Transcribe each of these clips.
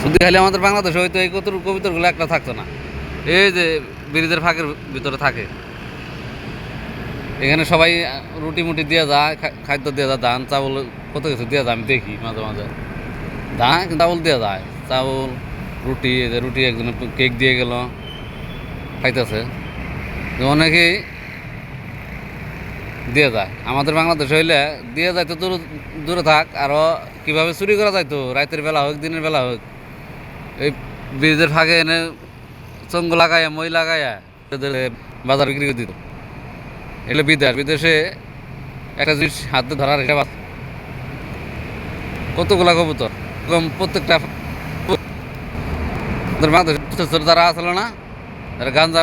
শুধু খালি আমাদের বাংলাদেশে, হয়তো এই কত কবিতরগুলো একটা থাকতো না। এই যে ব্রিজের ফাঁকের ভিতরে থাকে। এখানে সবাই রুটি মুটি দিয়ে যায় খাদ্য দিয়ে যায়, ধান, চাউল, কত কিছু দিয়ে যায়, আমি দেখি মাঝে মাঝে। ধান, চাউল দিয়ে যায়। চাউল, রুটি, এই যে রুটি একজন কেক দিয়ে গেল, খাইতেছে। অনেকেই দিয়ে যায়। আমাদের বাংলাদেশ হইলে দিয়ে যাইতো দূর দূরে থাক আরও কীভাবে চুরি করা যাইতো? রাতের বেলা হোক, দিনের বেলা হোক। এই ব্রিজের ফাঁকে এনে চঙ্গ লাগাইয়া মই এদের বাজার বিক্রি করে দিত। এগুলো বিদেশ, বিদেশে একটা জিনিস হাতে ধরার আছে। কতগুলা কবুতর? প্রত্যেকটা যারা আসলে না, যারা গাঞ্জা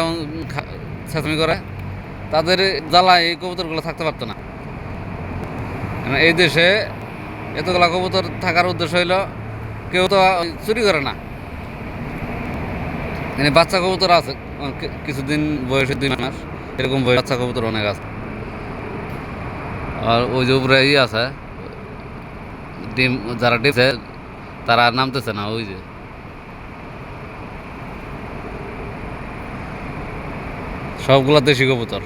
ছেঁচমি করে, তাদের জ্বালায় এই কবুতরগুলো থাকতে পারতো না। এই দেশে এতগুলা কবুতর থাকার উদ্দেশ্য হইল, কেউ তো চুরি করে না। এখানে বাচ্চা কবুতর আছে কিছুদিন বয়সে দুই মাস, এরকম বয়স বাচ্চা কবুতর অনেক আছে। আর ওই যে উপরে ই আছে, ডিম, যারা ডিমছে তারা আর নামতেছে না, ওই যে। সবগুলা দেশি কবুতর।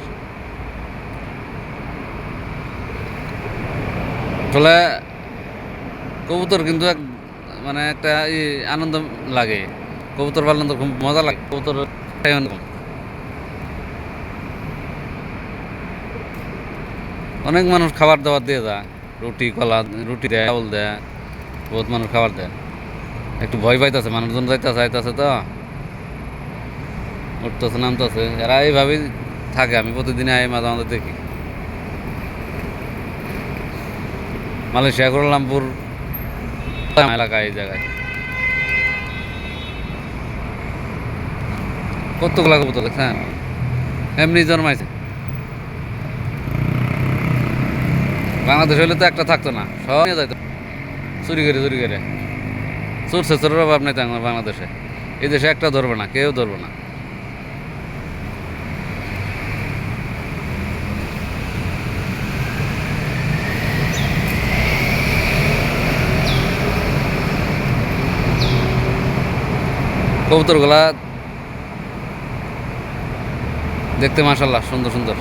আসলে কবুতর কিন্তু এক মানে একটা আনন্দ লাগে। কবুতর পালন তো খুব মজা লাগে, কবুতর অনেক মানুষ খাবার দাবার দিয়ে যায়, রুটি, কলা, রুটি দেয়, চাউল দেয়, বহুত মানুষ খাবার দেয়। একটু ভয় পাইতেছে, মানুষজন যাইতেছে যাইতেছে তো। উঠতেছে, নামতেছে, এরা এইভাবেই থাকে, আমি প্রতিদিন আই মাঝে মাঝে দেখি। মালয়েশিয়া, কুয়ালালামপুর, এলাকায়, এই জায়গায়। কতগুলা কবুতর দেখছেন এমনি জন্মাইছে। বাংলাদেশ হলে তো একটা থাকতো না, সব নিয়ে যাইতো। চুরি করে চুরি করে। চোর অভাব নেই তো বাংলাদেশে। এই দেশে একটা ধরবে না, কেউ ধরবে না। কবুতর কবুতরগুলা দেখতে মাসাল্লাহ সুন্দর সুন্দর।